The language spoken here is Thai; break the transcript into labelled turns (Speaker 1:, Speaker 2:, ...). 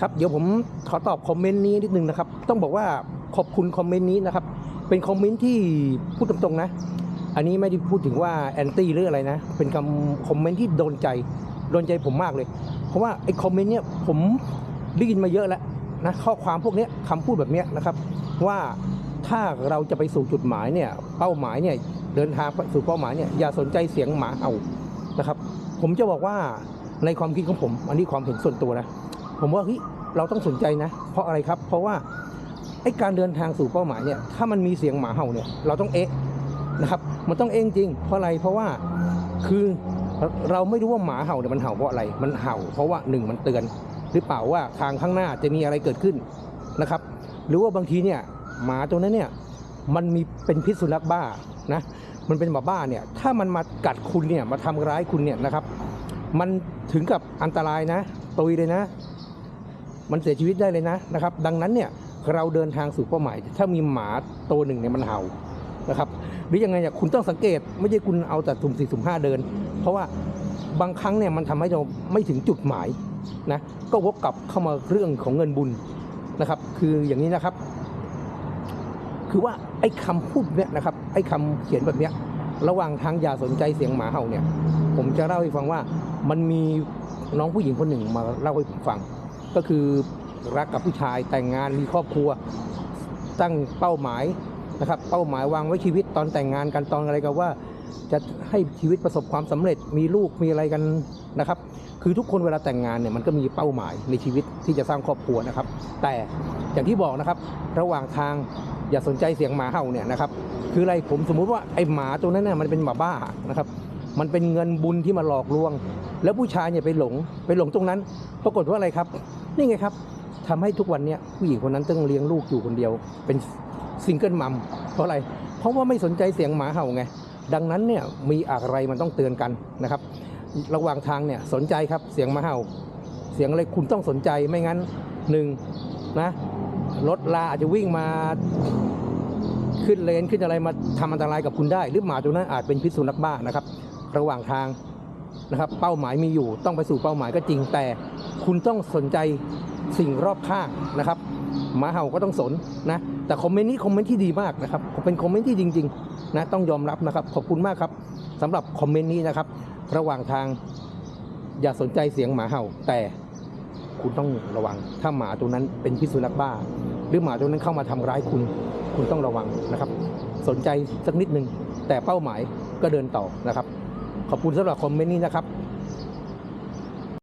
Speaker 1: ครับเดี๋ยวผมขอตอบคอมเมนต์นี้นิดนึงนะครับ ต้องบอกว่าขอบคุณคอมเมนต์นี้นะครับ เป็นคอมเมนต์ที่พูดตรงๆนะ อันนี้ไม่ได้พูดถึงว่าแอนตี้หรืออะไรนะ เป็นคำคอมเมนต์ที่โดนใจ โดนใจผมมากเลย เพราะว่าไอ้คอมเมนต์เนี้ยผมได้ยินมาเยอะแล้วนะข้อความพวกเนี้ยคำพูดแบบเนี้ยนะครับ ว่าถ้าเราจะไปสู่จุดหมายเนี่ยเป้าหมายเนี่ยเดินทางสู่เป้าหมายเนี่ยอย่าสนใจเสียงหมาเห่านะครับ ผมจะบอกว่าในความคิดของผม อันนี้ความเห็นส่วนตัวนะ ผมว่าเฮ้ยเราต้องสนใจนะ เพราะอะไรครับ เพราะว่าไอ้การเดินทางสู่เป้าหมายเนี่ยถ้ามันมีเสียงหมาเห่าเนี่ยเราต้องเอ๊ะนะครับ มันต้องเอ๊ะจริง เพราะอะไรเพราะว่าคือเราไม่รู้ว่าหมาเห่าเนี่ยมันเห่าเพราะอะไรมันเห่า เพราะว่าหนึ่งมันเตือน หรือเปล่าว่าทางข้างหน้าจะมีอะไรเกิดขึ้นนะครับ หรือว่าบางทีเนี่ยหมาตัวนั้นเนี่ยมันมีเป็นพิษสุนัขบ้านะมันเป็นหมาบ้าเนี่ยถ้ามันมากัดคุณเนี่ยมาทำร้ายคุณเนี่ยนะครับ มันถึงกับอันตรายนะตุยเลยนะ มันเสียชีวิตได้เลยนะนะครับ ดังนั้นเนี่ยเราเดินทางสู่เป้าหมาย ถ้ามีหมาตัวหนึ่งเนี่ยมันเห่านะครับ หรือยังไงเนี่ยคุณต้องสังเกตไม่ใช่คุณเอาแต่สุ่มสี่สุ่มห้าเดิน เพราะว่าบางครั้งเนี่ยมันทำให้เราไม่ถึงจุดหมายนะก็วกกลับเข้ามาเรื่องของเงินบุญนะครับ คืออย่างนี้นะครับ คือว่าไอ้คำพูดเนี่ยนะครับไอ้คำเขียนแบบเนี้ยระหว่างทางอย่าสนใจเสียงหมาเห่าเนี่ย ผมจะเล่าให้ฟังว่ามันมีน้องผู้หญิงคนหนึ่งมาเล่าให้ผมฟัง ก็คือรักกับผู้ชายแต่งงานมีครอบครัว ตั้งเป้าหมายนะครับ เป้าหมายวางไว้ชีวิตตอนแต่งงานกันตอนอะไรกันว่า จะให้ชีวิตประสบความสำเร็จมีลูกมีอะไรกันนะครับ คือทุกคนเวลาแต่งงานเนี่ยมันก็มีเป้าหมายในชีวิตที่จะสร้างครอบครัวนะครับ แต่อย่างที่บอกนะครับ ระหว่างทางอย่าสนใจเสียงหมาเห่าเนี่ยนะครับ คืออะไรผมสมมุติว่าไอหมาตัวนั้นเนี่ยมันเป็นหมาบ้านะครับมันเป็นเงินบุญที่มาหลอกลวง แล้วผู้ชายเนี่ยไปหลงไปหลงตรงนั้น ปรากฏว่าอะไรครับ นี่ไงครับทำให้ทุกวันนี้ผู้หญิงคนนั้นต้องเลี้ยงลูกอยู่คนเดียว เป็นซิงเกิลมัมเพราะอะไร เพราะว่าไม่สนใจเสียงหมาเห่าไง ดังนั้นเนี่ยมีอะไรมันต้องเตือนกันนะครับ ระหว่างทางเนี่ยสนใจครับเสียงหมาเห่า เสียงอะไรคุณต้องสนใจไม่งั้นหนึ่งนะรถลาอาจจะวิ่งมาขึ้นเลนขึ้นอะไรมาทำอันตรายกับคุณได้ หรือหมาตัวนั้นอาจเป็นพิษสุนัขบ้านะครับ ระหว่างทาง นะครับ เป้าหมายมีอยู่ ต้องไปสู่เป้าหมายก็จริงแต่ คุณต้องสนใจสิ่งรอบข้างนะครับหมาเห่าก็ต้องสนนะแต่คอมเมนต์นี้คอมเมนต์ที่ดีมากนะครับเป็นคอมเมนต์ที่จริงๆนะต้องยอมรับนะครับ ขอบคุณมากครับสำหรับคอมเมนต์นี้นะครับ ระหว่างทางอย่าสนใจเสียงหมาเห่า แต่คุณต้องระวัง ถ้าหมาตัวนั้นเป็นพิษสุนัขบ้า หรือหมาตัวนั้นเข้ามาทำร้ายคุณ คุณต้องระวังนะครับ สนใจสักนิดนึงแต่เป้าหมายก็เดินต่อนะครับ ขอบคุณสำหรับคอมเมนต์นี้นะครับ